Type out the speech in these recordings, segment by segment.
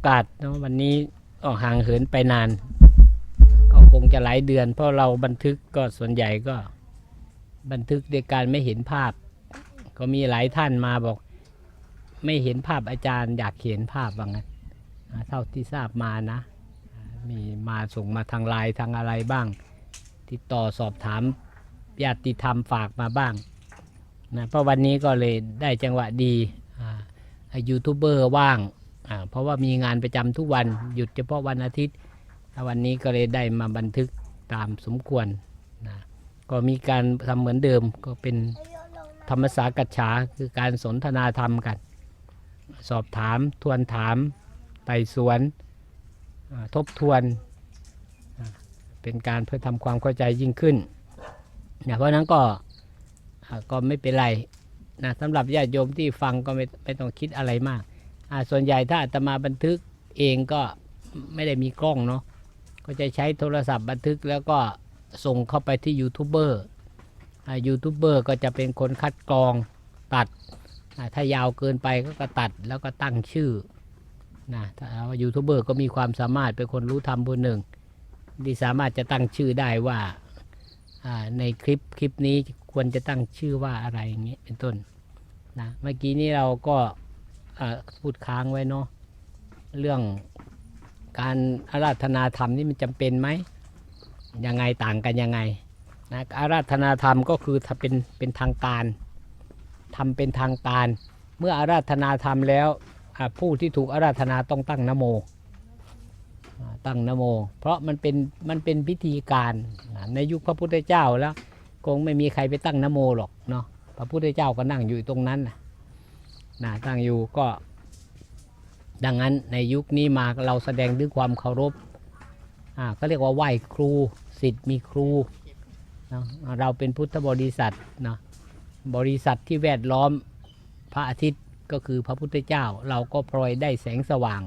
อโอกาสเนาะวันนี้ออกห่างเหินไปนาน ก็คงจะหลายเดือน เพราะเราบันทึกก็ส่วนใหญ่ก็ บันทึกด้วยการไม่เห็นภาพ ก็มีหลายท่านมาบอก ไม่เห็นภาพอาจารย์ อยากเห็นภาพว่างั้นเท่าที่ทราบมานะ มีมาส่งมาทางไลน์ทางอะไรบ้าง ติดต่อสอบถามญาติธรรมฝากมาบ้างนะเพราะวันนี้ก็เลยได้จังหวะดีอ่ายูทูบเบอร์ว่าง เพราะว่ามีงานประจำทุกวันหยุดเฉพาะวันอาทิตย์ วันนี้ก็เลยได้มาบันทึกตามสมควรนะก็มีการทำเหมือนเดิมก็เป็นธรรมสากัจฉาคือการสนทนาธรรมกัน สอบถามทวนถามไต่สวน ทบทวน เป็นการเพื่อทำความเข้าใจยิ่งขึ้นนะเพราะนั้นก็ก็ไม่เป็นไรนะสำหรับญาติโยมที่ฟังก็ไม่ไม่ต้องคิดอะไรมาก ส่วนใหญ่ถ้าอาตมาบันทึกเองก็ไม่ได้มีกล้องเนาะก็จะใช้โทรศัพท์บันทึกแล้วก็ส่งเข้าไปที่ยูทูบเบอร์อ่ายูทูบเบอร์ก็จะเป็นคนคัดกรองตัดอ่าถ้ายาวเกินไปก็กตัดแล้วก็ตั้งชื่อนะถ้ายูทูบเบอร์ก็มีความสามารถเป็นคนรู้ทำบุญหนึ่ง ที่สามารถจะตั้งชื่อได้ว่าอ่าในคลิปคลิปนี้ควรจะตั้งชื่อว่าอะไรอย่างนี้เป็นต้นนะเมื่อกี้นี้เราก็ พูดค้างไว้เนาะเรื่องการอาราธนาธรรมนี่มันจำเป็นไหมยังไงต่างกันยังไงนะอาราธนาธรรมก็คือถ้าเป็นเป็นทางการทำเป็นทางการ เมื่ออาราธนาธรรมแล้วผู้ที่ถูกอาราธนาต้องตั้งนโมตั้งนโม เพราะมันเป็นมันเป็นพิธีการในยุคพระพุทธเจ้าแล้ว คงไม่มีใครไปตั้งนโมหรอกเนาะพระพุทธเจ้าก็นั่งอยู่ตรงนั้นนะ นะตั้งอยู่ก็ ดังนั้นในยุคนี้มาเราแสดงด้วยความเคารพอ่าเขาเรียกว่าไหว้ครูสิทธิ์มีครูเนะเราเป็นพุทธบริษัทเนาะบริษัทที่แวดล้อมพระอาทิตย์ก็คือพระพุทธเจ้า เราก็พลอยได้แสงสว่าง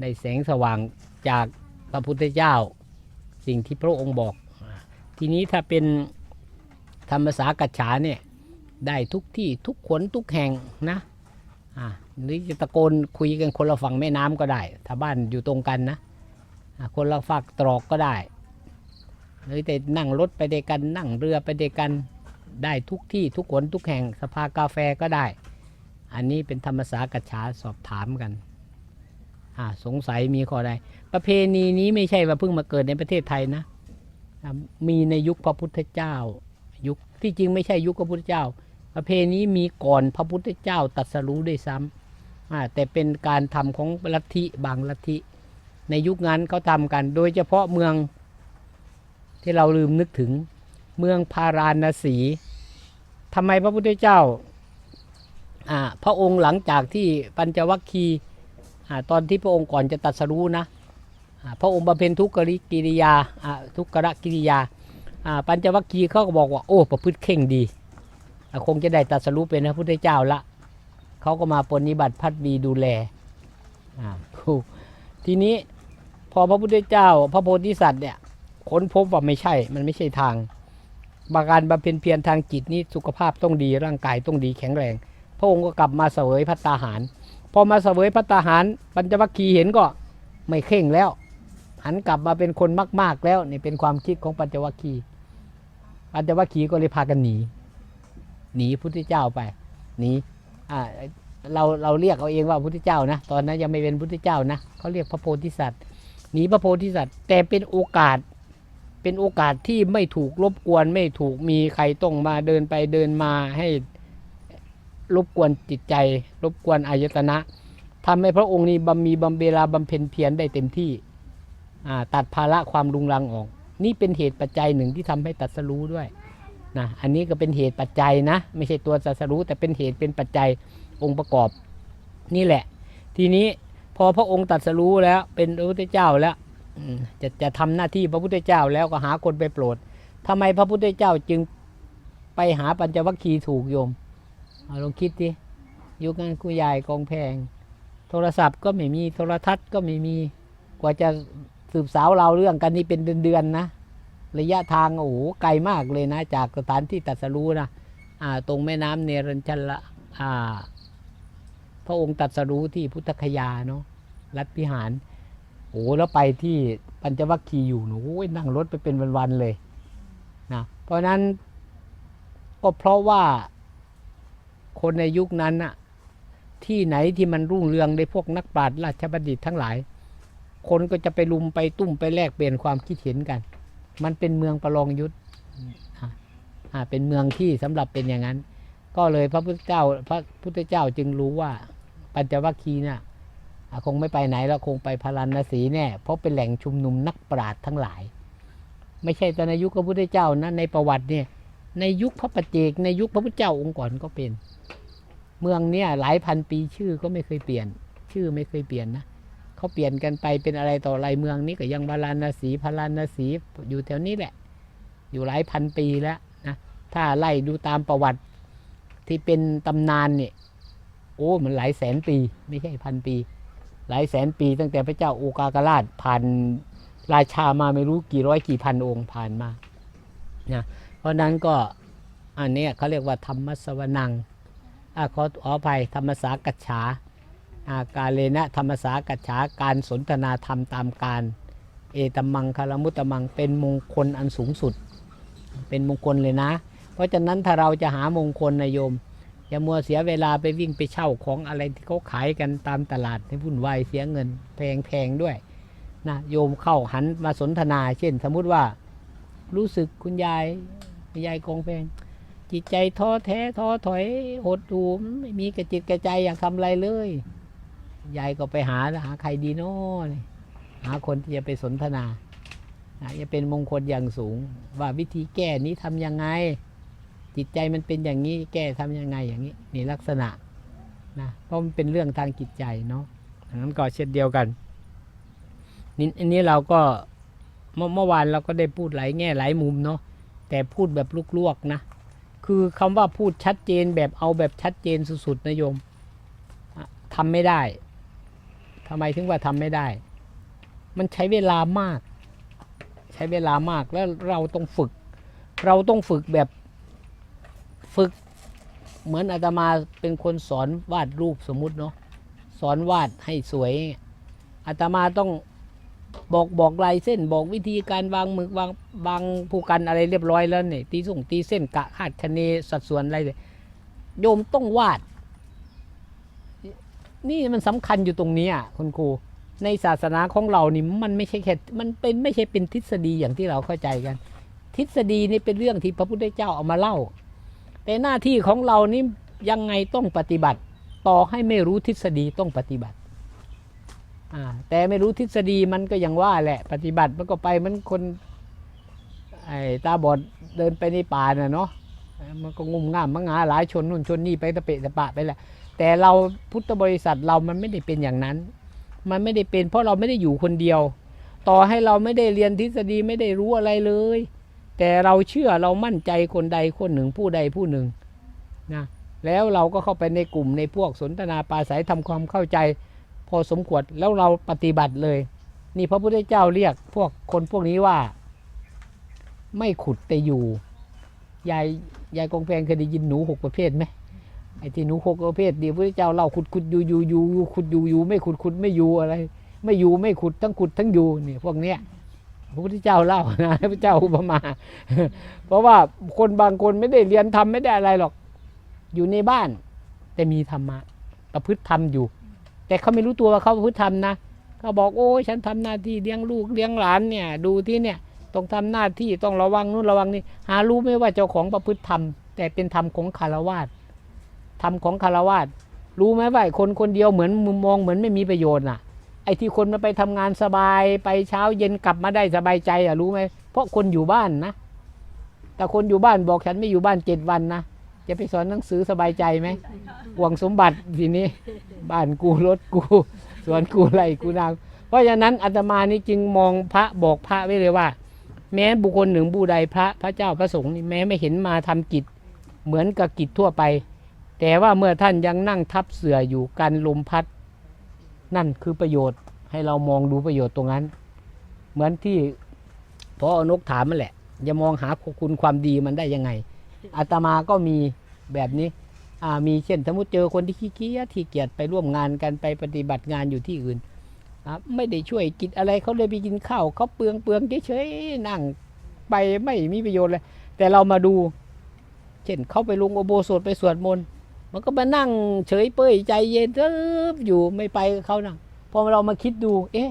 ได้แสงสว่างจากพระพุทธเจ้า สิ่งที่พระองค์บอก ทีนี้ถ้าเป็นธรรมสากัจฉาเนี่ยได้ทุกที่ทุกขนทุกแห่งนะ อ่าหรือจะตะโกนคุยกันคนละฝั่งแม่น้ำก็ได้ ถ้าบ้านอยู่ตรงกันนะคนละฝักตรอกก็ได้ หรือแต่นั่งรถไปด้วยกันนั่งเรือไปด้วยกันได้ทุกที่ทุกคนทุกแห่งสภากาแฟก็ได้ อันนี้เป็นธรรมสากัจฉาสอบถามกันอ่าสงสัยมีข้อใดประเพณีนี้ไม่ใช่ว่าเพิ่งมาเกิดในประเทศไทยนะ มีในยุคพระพุทธเจ้า ยุคที่จริงไม่ใช่ยุคพระพุทธเจ้า ประเพณีนี้มีก่อนพระพุทธเจ้าตรัสรู้ด้วยซ้ำอ่าแต่เป็นการทำของลัทธิบางลัทธิ ในยุคนั้นเขาทำกัน โดยเฉพาะเมืองที่เราลืมนึกถึงเมืองพาราณสีทำไมพระพุทธเจ้าพระองค์หลังจากที่ปัญจวัคคีย์ตอนที่พระองค์ก่อนจะตรัสรู้นะพระองค์บำเพ็ญทุกขกิริยาทุกขกิริยา ปัญจวัคคีย์เขาก็บอกว่าโอ้ประพฤติเข่งดี คงจะได้ตรัสรู้เป็นพระพุทธเจ้าละเขาก็มาปฏิบัติพัดวีดูแลอ่าคู่ทีนี้พอพระพุทธเจ้า พระโพธิสัตว์เนี่ยค้นพบว่าไม่ใช่ มันไม่ใช่ทางบาการบำเพ็ญเพียรทางจิตนี้สุขภาพต้องดีร่างกายต้องดีแข็งแรง พระองค์ก็กลับมาเสวยพัตตาหาร พอมาเสวยพัตตาหารปัญจวัคคีย์เห็นก็ไม่เข่งแล้ว หันกลับมาเป็นคนมาก ๆแล้วนี่เป็นความคิดของปัญจวัคคีย์ปัญจวัคคีย์ก็เลยพากันหนี หนีพุทธเจ้าไปหนีอ่าเราเราเรียกเอาเองว่าพุทธเจ้านะตอนนั้นยังไม่เป็นพุทธเจ้านะเขาเรียกพระโพธิสัตว์หนีพระโพธิสัตว์ แต่เป็นโอกาสเป็นโอกาสที่ไม่ถูกรบกวนไม่ถูกมีใครต้องมาเดินไปเดินมาให้รบกวนจิตใจ รบกวนอายตนะทำให้พระองค์นี้บำมีบำเบลาบำเพ็ญเพียรได้เต็มที่ตัดภาระความรุงรังออก นี่เป็นเหตุปัจจัยหนึ่งที่ทำให้ตัดสรู้ด้วย นะอันนี้ก็เป็นเหตุปัจจัยนะ ไม่ใช่ตัวตัสรู้แต่เป็นเหตุเป็นปัจจัยองค์ประกอบ นี่แหละ ทีนี้พอพระองค์ตัดสรู้แล้วเป็นพระพุทธเจ้าแล้วจะจะทำหน้าที่พระพุทธเจ้าแล้วก็หาคนไปโปรดทำไมพระพุทธเจ้าจึงไปหาปัญจวัคคีย์ถูกโยมเอาลองคิดดิยุคนั้นกูใหญ่กองแพง โทรศัพท์ก็ไม่มีโทรทัศน์ก็ไม่มีกว่าจะสืบสาวเราเรื่องกันนี่เป็นเดือนๆนะ ระยะทางโอ้โหไกลมากเลยนะ จากสถานที่ตรัสรู้นะตรงแม่น้ำเนรัญชละพระองค์ตรัสรู้ที่พุทธคยาเนาะรัฐพิหารโอ้แล้วไปที่ปัญจวัคคีย์อยู่หนูโอ้ยนั่งรถไปเป็นวันๆเลยนะเพราะฉะนั้นก็เพราะว่าคนในยุคนั้นน่ะที่ไหนที่มันรุ่งเรืองในพวกนักปราชญ์ราชบัณฑิตทั้งหลาย คนก็จะไปลุมไปตุ้มไปแลกเปลี่ยนความคิดเห็นกัน มันเป็นเมืองประลองยุทธอะอ่าเป็นเมืองที่สำหรับเป็นอย่างนั้น ก็เลยพระพุทธเจ้า พระพุทธเจ้าจึงรู้ว่า ปัญจวัคคีย์น่ะอะคงไม่ไปไหนแล้วคงไปพาราณสีแน่ เพราะเป็นแหล่งชุมนุมนักปราชญ์ทั้งหลาย ไม่ใช่แต่ในยุคพระพุทธเจ้านะในประวัติเนี่ย ในยุคพระปัจเจกในยุคพระพุทธเจ้าองค์ก่อนก็เป็น เมืองเนี่ยหลายพันปีชื่อก็ไม่เคยเปลี่ยน ชื่อไม่เคยเปลี่ยนนะ เขาเปลี่ยนกันไปเป็นอะไรต่ออะไรเมืองนี้ก็ยังพาราณสีพาราณสีอยู่แถวนี้แหละ อยู่หลายพันปีแล้วนะถ้าไล่ดูตามประวัติที่เป็นตำนานเนี่ยโอ้มันหลายแสนปี ไม่ใช่พันปี หลายแสนปี ตั้งแต่พระเจ้าโอกากราชผ่านราชามาไม่รู้กี่ร้อยกี่พันองค์ผ่านมานะเพราะนั้นก็อันนี้เขาเรียกว่าธรรมสวนังอาขอขออภัยธรรมสากัจฉา อาการเลนะธรรมสากัจฉาการสนทนาธรรมตามการ เอตมังคารมุตตมังเป็นมงคลอันสูงสุด เป็นมงคลเลยนะ เพราะฉะนั้นถ้าเราจะหามงคลนะโยมอย่ามัวเสียเวลาไปวิ่งไปเช่าของอะไรที่เขาขายกันตามตลาดให้วุ่นวายเสียเงินแพงๆด้วยนะโยมเข้าหันมาสนทนา เช่น สมมุติว่า รู้สึกคุณยายยายกองแพงจิตใจท้อแท้ท้อถอยหดหู่ไม่มีกระจิตกระใจอยากทำอะไรเลย ยายก็ไปหาหาใครดีเนาะนี่หาคนที่จะไปสนทนาจะเป็นมงคลอย่างสูง ว่าวิธีแก้นี้ทำยังไง จิตใจมันเป็นอย่างนี้แก้ทำยังไงอย่างนี้นี่ลักษณะนะเพราะมันเป็นเรื่องทางจิตใจเนาะดังนั้นก็เช่นเดียวกันนี่อันนี้เราก็เมื่อเมื่อวานเราก็ได้พูดหลายแง่หลายมุมเนาะแต่พูดแบบลวกๆนะ คือคำว่าพูดชัดเจนแบบเอาแบบชัดเจนสุดๆนะโยมอะทำไม่ได้ ทำไมถึงว่าทำไม่ได้ มันใช้เวลามาก ใช้เวลามากแล้วเราต้องฝึก เราต้องฝึกแบบฝึกเหมือนอาตมาเป็นคนสอนวาดรูปสมมุติเนาะสอนวาดให้สวยอาตมาต้องบอกบอกลายเส้นบอกวิธีการวางมึกวางวางผู้กันอะไรเรียบร้อยแล้วเนี่ยตีส่งตีเส้นกะคาดคะเนสัดส่วนอะไรเลยโยมต้องวาด นี่มันสำคัญอยู่ตรงนี้อะคุณครูในศาสนาของเรานี่มันไม่ใช่แค่มันเป็นไม่ใช่เป็นทฤษฎีอย่างที่เราเข้าใจกัน ทฤษฎีนี่เป็นเรื่องที่พระพุทธเจ้าเอามาเล่า แต่หน้าที่ของเรานี่ยังไงต้องปฏิบัติ ต่อให้ไม่รู้ทฤษฎีต้องปฏิบัติอ่าแต่ไม่รู้ทฤษฎีมันก็ยังว่าแหละ ปฏิบัติมันก็ไปมันคนไอ้ตาบอดเดินไปในป่าน่ะเนาะมันก็งุ่มง่ามมังงาหลายชนนู่นชนนี่ไปตะเปะตะปะไปแหละ แต่เราพุทธบริษัทเรามันไม่ได้เป็นอย่างนั้น มันไม่ได้เป็นเพราะเราไม่ได้อยู่คนเดียว ต่อให้เราไม่ได้เรียนทฤษฎีไม่ได้รู้อะไรเลย แต่เราเชื่อเรามั่นใจคนใดคนหนึ่งผู้ใดผู้หนึ่งนะแล้วเราก็เข้าไปในกลุ่มในพวกสนทนาปราศัยทำความเข้าใจ พอสมควรแล้วเราปฏิบัติเลย นี่พระพุทธเจ้าเรียกพวกคนพวกนี้ว่า ไม่ขุดแต่อยู่ยายยายกองแพงเคยได้ยินหนูหกประเภทไหม ไอ้ที่หนูหกประเภทเดียวพระเจ้าเล่าขุดขุดอยู่อยู่อยู่ขุดอยู่อยู่ไม่ขุดขุดไม่อยู่อะไร ไม่อยู่ไม่ขุดทั้งขุดทั้งอยู่นี่พวกเนี้ยพระพุทธเจ้าเล่านะพระเจ้าอุปมา เพราะว่าคนบางคนไม่ได้เรียนทำไม่ได้อะไรหรอก อยู่ในบ้าน แต่มีธรรมะประพฤติธรรมอยู่ แต่เขาไม่รู้ตัวว่าเขาประพฤติธรรมนะเขาบอกโอ้ยฉันทำหน้าที่เลี้ยงลูกเลี้ยงหลานเนี่ย ดูที่เนี่ยต้องทำหน้าที่ต้องระวังนู่นระวังนี่หารู้ไหมว่าเจ้าของประพฤติธรรมแต่เป็นธรรมของคารวาส ธรรมของคารวาสรู้ไหมว่าคนคนเดียวเหมือนมุมมองเหมือนไม่มีประโยชน์น่ะ ไอ้ที่คนมาไปทำงานสบายไปเช้าเย็นกลับมาได้สบายใจอะรู้ไหมเพราะคนอยู่บ้านนะ แต่คนอยู่บ้านบอกฉันไม่อยู่บ้านเจ็ดวันนะจะไปสอนหนังสือสบายใจไหมห่วงสมบัติทีนี้ บ้านกูรถกูสวนกูไรกูนางเพราะฉะนั้นอาตมานี่จึงมองพระบอกพระไว้เลยว่า แม้บุคคลหนึ่งผู้ใดพระพระเจ้าพระสงฆ์นี่แม้ไม่เห็นมาทำกิจเหมือนกับกิจทั่วไป แต่ว่าเมื่อท่านยังนั่งทับเสื่ออยู่กันลมพัด นั่นคือประโยชน์ให้เรามองดูประโยชน์ตรงนั้น เหมือนที่พออนกถามมันแหละจะมองหาคุณความดีมันได้ยังไงอาตมาก็มีแบบนี้มีเช่นสมมติเจอคนที่ขี้เกียจที่เกียจไปร่วมงานกันไปปฏิบัติงานอยู่ที่อื่นไม่ได้ช่วยกิจอะไรเขาเลยไปกินข้าวเขาเปลืองเปลืองเฉยๆนั่งไปไม่มีประโยชน์เลย แต่เรามาดู เช่นเขาไปลงอโบสถไปสวดมนต์ มันก็มานั่งเฉยเปื่อยใจเย็นเริบอยู่ไม่ไปกับเขานั่งพอเรามาคิดดู เอ๊ะ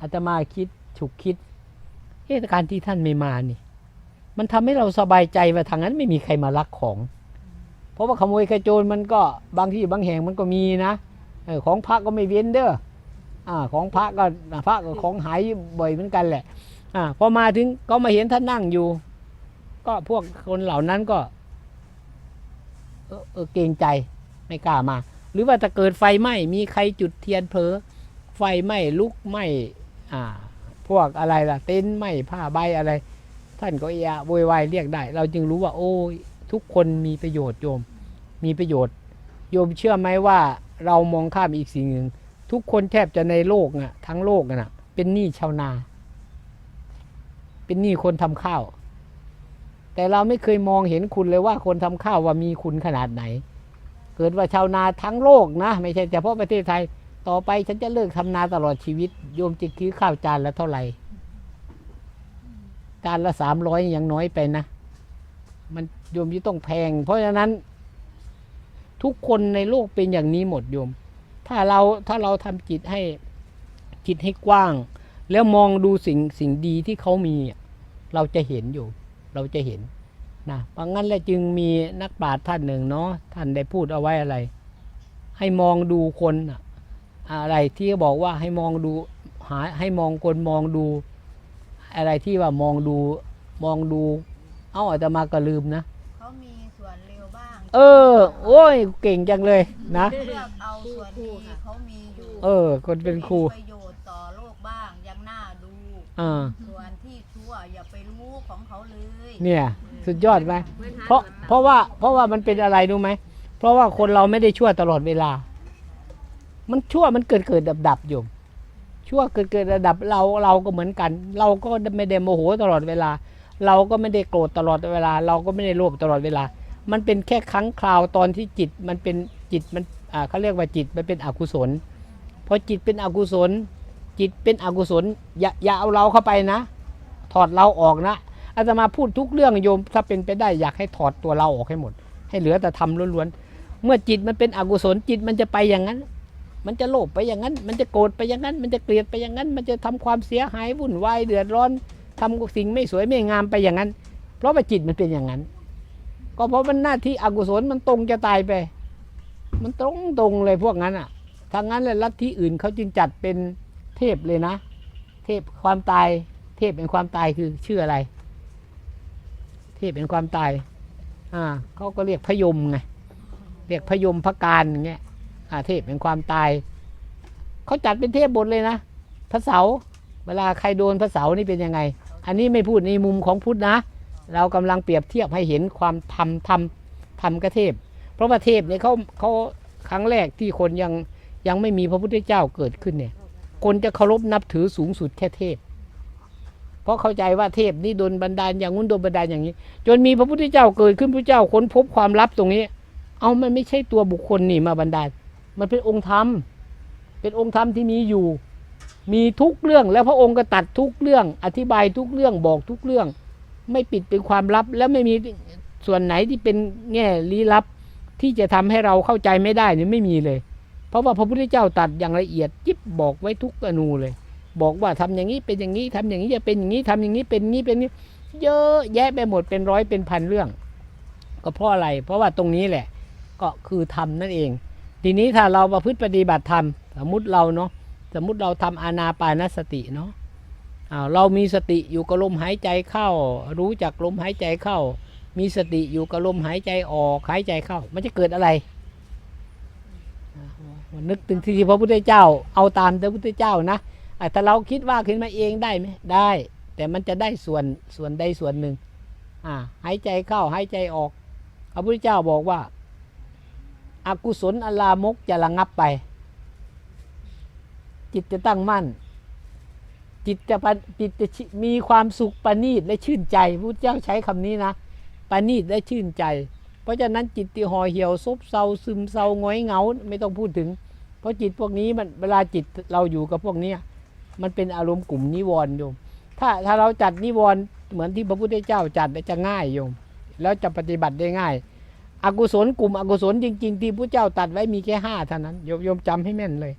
อาตมาคิดฉุกคิดเอ๊ะการที่ท่านไม่มานี่ มันทำให้เราสบายใจว่าทางนั้นไม่มีใครมาลักของ เพราะว่าขโมยขโจรมันก็บางที่บางแห่งมันก็มีนะออของพระก็ไม่เว้นเด้ออ่า ของพระก็พระก็ของหายบ่อยเหมือนกันแหละ อ่าพอมาถึงก็มาเห็นท่านนั่งอยู่ ก็พวกคนเหล่านั้นก็ เออเกรงใจไม่กล้ามา หรือว่าถ้าเกิดไฟไหม้มีใครจุดเทียนเผลอไฟไหม้ลุกไหม้อ่า พวกอะไรล่ะ เต็นท์ไหม้ผ้าใบอะไร ท่านก็เอะโวยวายเรียกได้ เราจึงรู้ว่า โอ้ทุกคนมีประโยชน์โยม มีประโยชน์ โยมเชื่อไหมว่าเรามองข้ามอีกสิ่งหนึ่งทุกคนแทบจะในโลกน่ะทั้งโลกน่ะ เป็นหนี้ชาวนา เป็นหนี้คนทำข้าว แต่เราไม่เคยมองเห็นคุณเลยว่าคนทำข้าวว่ามีคุณขนาดไหน เกิดว่าชาวนาทั้งโลกนะ ไม่ใช่เฉพาะประเทศไทย ต่อไปฉันจะเลิกทำนาตลอดชีวิต โยมจะคิดข้าวจานละเท่าไหร่ จานละสามร้อยยังน้อยไปนะ มันโยมที่ต้องแพง เพราะฉะนั้น ทุกคนในโลกเป็นอย่างนี้หมดโยม ถ้าเราถ้าเราทำจิตให้จิตให้กว้าง แล้วมองดูสิ่งสิ่งดีที่เขามี เราจะเห็นอยู่ เราจะเห็นนะเพราะงั้นแหละจึงมีนักปราชญ์ท่านหนึ่งเนาะท่านได้พูดเอาไว้อะไร ให้มองดูคนอะอะไรที่บอกว่าให้มองดูหาให้มองคนมองดู อะไรที่ว่ามองดูมองดู เอ้าอาตมาก็ลืมนะเขามีส่วนเร็วบ้างเออ โอ้ยเก่งจังเลยนะเลือกเอาส่วนดีเขามีอยู่เออ คนเป็นครูมีประโยชน์ต่อโลกบ้างยังน่าดูอ่าส่วนที่ชั่วอย่าไปรู้ของเขา เลยเนี่ยสุดยอดไหมเพราะเพราะว่าเพราะว่ามันเป็นอะไรรู้ไหมเพราะว่าคนเราไม่ได้ชั่วตลอดเวลา มันชั่วมันเกิดเกิดดับดับอยู่ชั่วเกิดเกิดระดับเราเราก็เหมือนกัน เราก็ไม่ได้โมโหตลอดเวลา เราก็ไม่ได้โกรธตลอดเวลา เราก็ไม่ได้โลภตลอดเวลา มันเป็นแค่ครั้งคราวตอนที่จิตมันเป็นจิตมันอ่าเขาเรียกว่าจิตมันเป็นอกุศลพอจิตเป็นอกุศล จิตเป็นอกุศลอย่าอย่าเอาเราเข้าไปนะ ถอดเราออกนะ อาตมาพูดทุกเรื่องโยม ถ้าเป็นไปได้อยากให้ถอดตัวเราออกให้หมด ให้เหลือแต่ทำล้วนๆ เมื่อจิตมันเป็นอกุศลจิตมันจะไปอย่างนั้น มันจะโลภไปอย่างนั้น มันจะโกรธไปอย่างนั้น มันจะเกลียดไปอย่างนั้น มันจะทำความเสียหายวุ่นวายเดือดร้อนทำสิ่งไม่สวยไม่งามไปอย่างนั้น เพราะว่าจิตมันเป็นอย่างนั้น ก็เพราะมันหน้าที่อกุศลมันตรงจะตายไป มันตรงตรงเลยพวกนั้นอะทางนั้นแหละลัทธิอื่นเขาจึงจัดเป็นเทพเลยนะ เทพความตาย เทพเป็นความตายคือชื่ออะไร ทพเป็นความตาย อ่าเขาก็เรียกพยมไงเรียกพยมพระการอย่างเงี้ยอ่าเทพเป็นความตายเขาจัดเป็นเทพบทเลยนะพระเสาเวลาใครโดนพระเสานี่เป็นยังไง อันนี้ไม่พูดในมุมของพุทธนะ เรากำลังเปรียบเทียบให้เห็นความทำทำทำกระเทพ เพราะว่าเทพเนี่ยเขาเขาครั้งแรกที่คนยังยังไม่มีพระพุทธเจ้าเกิดขึ้นเนี่ย คนจะเคารพนับถือสูงสุดแค่เทพ เพราะเข้าใจว่าเทพนี่โดนบันดาลอย่างงู้นโดนบันดาลอย่างนี้ จนมีพระพุทธเจ้าเกิดขึ้นพระเจ้าค้นพบความลับตรงนี้ เอามันไม่ใช่ตัวบุคคลนี่มาบันดาล มันเป็นองค์ธรรม เป็นองค์ธรรมที่มีอยู่ มีทุกเรื่องแล้วพระองค์ก็ตัดทุกเรื่อง อธิบายทุกเรื่องบอกทุกเรื่อง ไม่ปิดเป็นความลับแล้วไม่มีส่วนไหนที่เป็นแง่ลี้ลับที่จะทำให้เราเข้าใจไม่ได้นี่ไม่มีเลย เพราะว่าพระพุทธเจ้าตัดอย่างละเอียดยิบบอกไว้ทุกอนูเลย บอกว่าทำอย่างนี้เป็นอย่างนี้ทำอย่างนี้จะเป็นอย่างนี้ทำอย่างนี้เป็นนี้เป็นนี้ เยอะแยะไปหมดเป็นร้อยเป็นพันเรื่อง ก็เพราะอะไร เพราะว่าตรงนี้แหละ ก็คือธรรมนั่นเอง ทีนี้ถ้าเราประพฤติปฏิบัติธรรมสมมติเราเนาะสมมติเราทำอานาปานสติเนาะอ้าเรามีสติอยู่กับลมหายใจเข้า รู้จักลมหายใจเข้า มีสติอยู่กับลมหายใจออกหายใจเข้า มันจะเกิดอะไรนึกถึงที่พระพุทธเจ้า เอาตามพระพุทธเจ้านะ ถ้าเราคิดว่าขึ้นมาเองได้ไหมได้ แต่มันจะได้ส่วนส่วนใดส่วนหนึ่งอ่าหายใจเข้าหายใจออกพระพุทธเจ้าบอกว่าอกุศลอลามกจะระงับไป จิตจะตั้งมั่น จิตจะจิตจะมีความสุขประณีตและชื่นใจพระพุทธเจ้าใช้คำนี้นะประณีตและชื่นใจ เพราะฉะนั้นจิตที่ห่อเหี่ยวซบเซาซึมเซางอยเหงา ไม่ต้องพูดถึง เพราะจิตพวกนี้มันเวลาจิตเราอยู่กับพวกเนี้ย มันเป็นอารมณ์กลุ่มนิวรณ์โยม ถ้าถ้าเราจัดนิวรณ์เหมือนที่พระพุทธเจ้าจัดจะง่ายโยม แล้วจะปฏิบัติได้ง่าย อกุศลกลุ่มอกุศลจริง ๆ ที่พระเจ้าตัดไว้มีแค่ห้าเท่านั้นโยมโยมจำให้แม่นเลย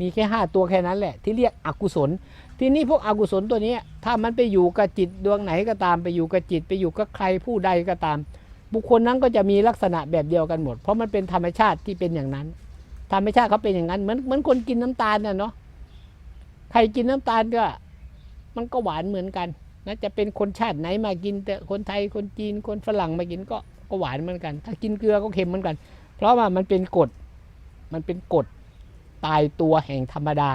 มีแค่ห้าตัวแค่นั้นแหละ ที่เรียกอกุศล ทีนี้พวกอกุศลตัวนี้ ถ้ามันไปอยู่กับจิตดวงไหนก็ตามไปอยู่กับจิต ไปอยู่กับใครผู้ใดก็ตาม บุคคลนั้นก็จะมีลักษณะแบบเดียวกันหมด เพราะมันเป็นธรรมชาติที่เป็นอย่างนั้น ธรรมชาติเขาเป็นอย่างนั้นเหมือนเหมือนคนกินน้ำตาลน่ะเนาะ ใครกินน้ำตาลก็ มันก็หวานเหมือนกันนะจะเป็นคนชาติไหนมากินแต่คนไทยคนจีนคนฝรั่งมากินก็ก็หวานเหมือนกัน ถ้ากินเกลือก็เค็มเหมือนกัน เพราะว่ามันเป็นกฎมันเป็นกฎตายตัวแห่งธรรมดา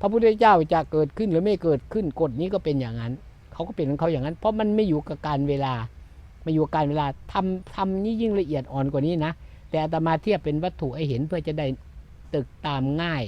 พระพุทธเจ้าจะเกิดขึ้นหรือไม่เกิดขึ้นกฎนี้ก็เป็นอย่างนั้น เขาก็เป็นของเขาอย่างนั้น เพราะมันไม่อยู่กับการเวลาไมาอยู่กับการเวลาทำทำนี่ยิ่งละเอียดอ่อนกว่านี้นะ แต่อาตมาเทียบเป็นวัตถุให้เห็นเพื่อจะได้ตึกตามง่าย